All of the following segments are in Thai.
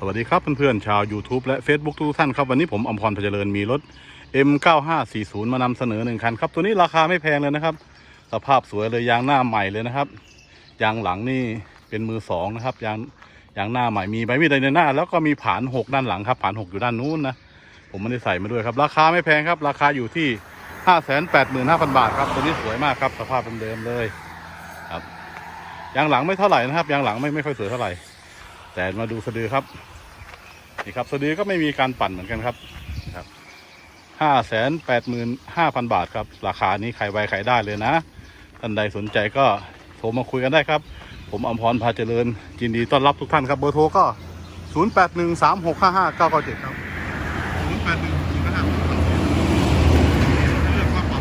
สวัสดีครับเพื่อนๆชาว YouTube และ Facebook ทุกท่านครับ วันนี้ผมอมพรพเจริญมีรถ M9540 มานำเสนอหนึ่งคันครับ ตัวนี้ราคาไม่แพงเลยนะครับ สภาพสวยเลยยางหน้าใหม่เลยนะครับ ยางหลังนี่เป็นมือสองนะครับยางยางหน้าใหม่มีใบมีดในหน้า แล้วก็มีผานหกด้านหลังครับผานหกอยู่ด้านนู้นนะผมไม่ได้ใส่มาด้วยครับ ราคาไม่แพงครับ ราคาอยู่ที่ห้าแสนแปดหมื่นห้าพันบาทครับตัวนี้สวยมากครับ สภาพเดิมเลยครับยางหลังไม่เท่าไหร่นะครับยางหลังไม่ไม่ค่อยสวยเท่าไหร่ แต่มาดูสะดือครับ นี่ครับสะดือก็ไม่มีการปั่นเหมือนกันครับครับห้าแสนแปดหมื่นห้าพันบาทครับ ราคานี้ใครไวใครได้เลยนะ ท่านใดสนใจก็โทรมาคุยกันได้ครับ ผมอมพรพาเจริญยินดีต้อนรับทุกท่านครับเบอร์โทรก็ 0 8 1 3 6 5 5 9 9 7 ครับ 0 8 1 4 5 5เลือกมากกว่า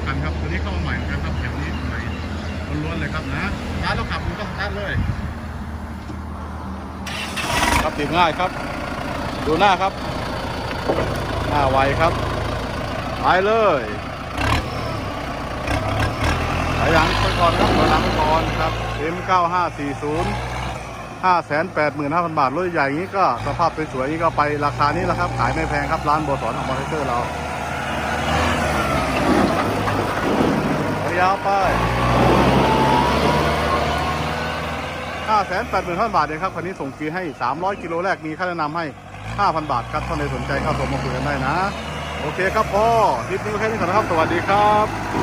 250คันครับตัวนี้เข้ามาใหม่นกันครับแถวนี้ใหม่ล้วนๆเลยครับนะร้านเราขับคุณต้องสตาร์ทเลย ติดง่ายครับ ดูหน้าครับ หน้าไวครับ ไปเลยถอยหลังไปก่อนครับถอยหลังไปก่อนครับ M9540 585,000 บาทรถใหญ่อย่างนี้ก็สภาพสวยๆนี้ก็ไปราคานี้แหละครับ ขายไม่แพงครับ ร้านโบสอนของมอเตอร์เตอร์เรายาวไป 5 8 0 0 0 0 บาทเองครับคันนี้ส่งฟรีให้ 300 กิโลแรกมีค่าแนะนำให้ 5,000 บาทครับท่านใดสนใจเข้าสมมาคุยกันได้นะ โอเคครับพ่อคลิปนี้แค่นี้ก่อนนะครับ สวัสดีครับ